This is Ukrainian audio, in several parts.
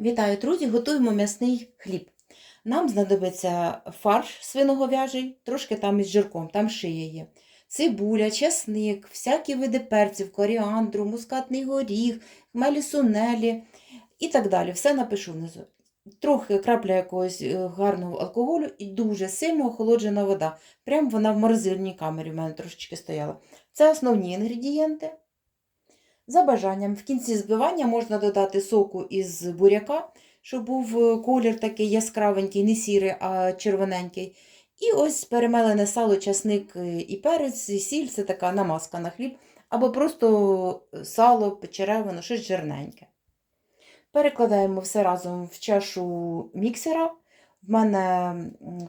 Вітаю, друзі! Готуємо м'ясний хліб. Нам знадобиться фарш свиноговяжий, трошки там із жирком, там шия є. Цибуля, часник, всякі види перців, коріандру, мускатний горіх, хмелі сунелі і так далі. Все напишу внизу. Трохи крапля якогось е, гарного алкоголю і дуже сильно охолоджена вода. Прям вона в морозильній камері в мене трошечки стояла. Це основні інгредієнти. За бажанням, в кінці збивання можна додати соку із буряка, щоб був е, колір такий яскравенький, не сірий, а червоненький. І ось перемелене сало, часник е, і перець, і сіль це така намазка на хліб, або просто е, сало, печеревино, щось жирненьке. Перекладаємо все разом в чашу міксера. В мене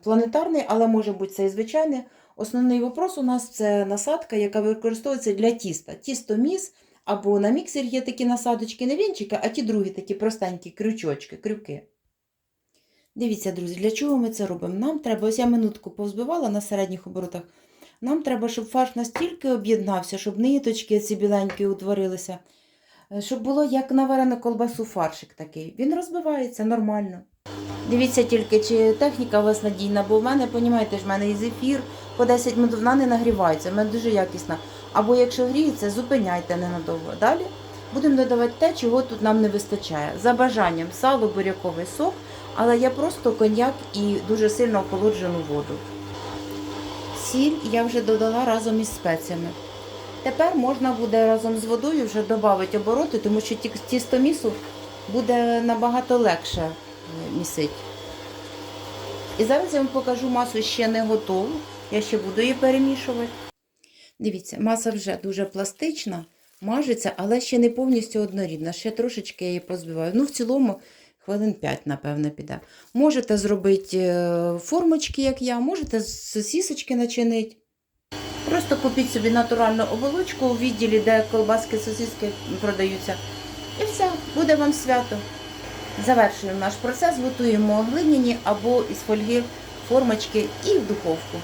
планетарний, але може бути це і звичайний. Основний вопрос у нас це насадка, яка використовується для тіста. Тісто міс. Або на міксері є такі насадочки, не вінчики, а ті другі такі простенькі крючочки, крюки. Дивіться, друзі, для чого ми це робимо? Нам треба, ось я минутку повзбивала на середніх оборотах. Нам треба, щоб фарш настільки об'єднався, щоб ниточки ці біленькі утворилися, е, щоб було як на варену колбасу фаршик такий. Він розбивається нормально. Дивіться тільки, чи техніка у вас надійна, бо в мене, понімаєте ж, в мене і зефір по 10 минут вона не нагрівається, в мене дуже якісна. Або якщо гріється, зупиняйте ненадовго. Далі будемо додавати те, чого тут нам не вистачає. За бажанням сало, буряковий сок, але я просто коньяк і дуже сильно охолоджену воду. Сіль я вже додала разом із спеціями. Тепер можна буде разом з водою вже додати обороти, тому що ті- тісто місу буде набагато легше е, місити. І зараз я вам покажу масу ще не готову. Я ще буду її перемішувати. Дивіться, маса вже дуже пластична, мажеться, але ще не повністю однорідна. Ще трошечки я її позбиваю. Ну, в цілому, хвилин 5, напевно, піде. Можете зробити е, формочки, як я, можете сосісочки начинити. Просто купіть собі натуральну оболочку у відділі, де колбаски, сосиски продаються. І все, буде вам свято. Завершуємо наш процес, готуємо глиняні або із фольги формочки і в духовку.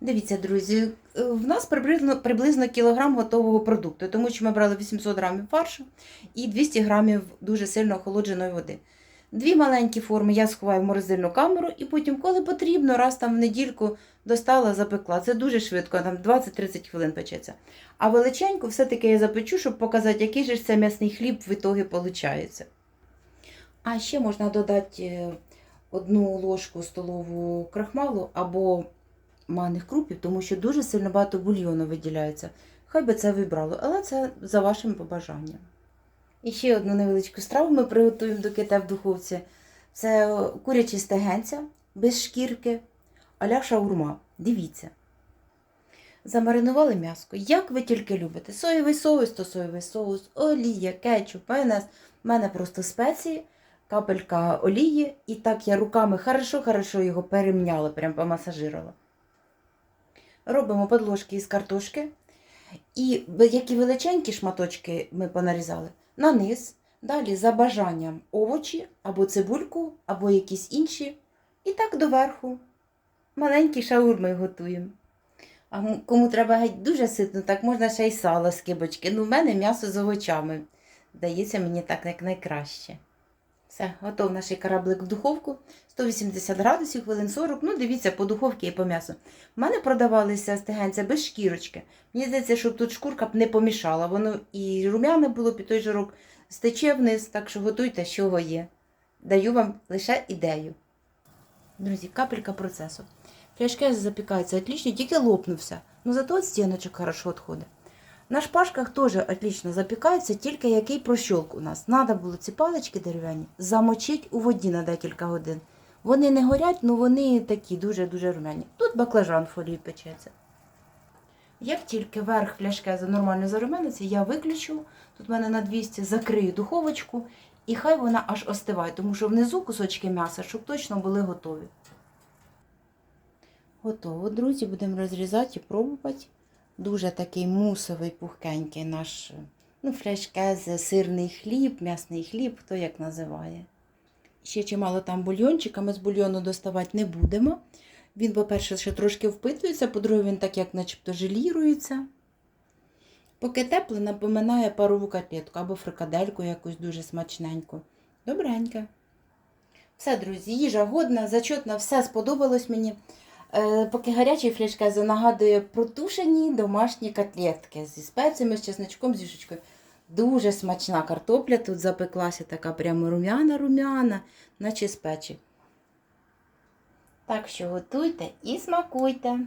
Дивіться, друзі, е, в нас приблизно, приблизно кілограм готового продукту, тому що ми брали 800 грамів фаршу і 200 грамів дуже сильно охолодженої води. Дві маленькі форми я сховаю в морозильну камеру і потім, коли потрібно, раз там в недільку достала, запекла. Це дуже швидко, там 20-30 хвилин печеться. А величеньку все-таки я запечу, щоб показати, який же це м'ясний хліб в ітогі виходить. А ще можна додати е, одну ложку столову крахмалу або манних крупів, тому що дуже сильно багато бульйону виділяється. Хай би це вибрало, але це за вашим побажанням. І ще одну невеличку страву ми приготуємо до кита в духовці. Це курячі стегенця без шкірки, аля шаурма. Дивіться. Замаринували м'яско, як ви тільки любите. Соєвий соус, то соєвий соус, олія, кетчуп, майонез. У мене просто спеції, капелька олії, і так я руками хорошо-хорошо його перемняла, прям помасажирувала. Робимо подложки із картошки. І які величенькі шматочки ми понарізали, на низ. Далі за бажанням овочі, або цибульку, або якісь інші. І так доверху. Маленькі шаурми готуємо. А кому треба геть дуже ситно, так можна ще й сало з кибочки. Ну, в мене м'ясо з овочами. Здається, мені так як найкраще. Все, готов наш кораблик в духовку. 180 градусів, хвилин 40. Ну, дивіться, по духовці і по м'ясу. У мене продавалися стегенця без шкірочки. Мені здається, щоб тут шкурка б не помішала. Воно і рум'яне було під той жирок, стече вниз, так що готуйте, що його є. Даю вам лише ідею. Друзі, капелька процесу. Фляшки запікаються отлично, тільки лопнувся. Ну зато от стіночок хорошо відходить. На шпажках теж отлично запікаються, тільки який прощолк у нас. Надо було ці палички дерев'яні замочити у воді на декілька годин. Вони не горять, але вони такі дуже-дуже румяні. Тут баклажан в печеться. Як тільки верх фляшки нормально зарумяниться, я виключу, тут в мене на 200, закрию духовочку, і хай вона аж остиває, тому що внизу кусочки м'яса, щоб точно були готові. Готово, друзі, будемо розрізати і пробувати. Дуже такий мусовий, пухкенький наш ну, фляшкез, сирний хліб, м'ясний хліб, хто як називає. Ще чимало там бульйончика, ми з бульйону доставати не будемо. Він, по-перше, ще трошки впитується, по-друге, він так як начебто желірується. Поки тепле, напоминає парову котлетку або фрикадельку якусь дуже смачненьку. Добреньке. Все, друзі, їжа годна, зачетна, все сподобалось мені. Е, поки гарячий флішка нагадує протушені домашні котлетки зі спеціями, з чесночком, з юшечкою. Дуже смачна картопля тут запеклася, така прямо рум'яна-рум'яна, наче з печі. Так що готуйте і смакуйте.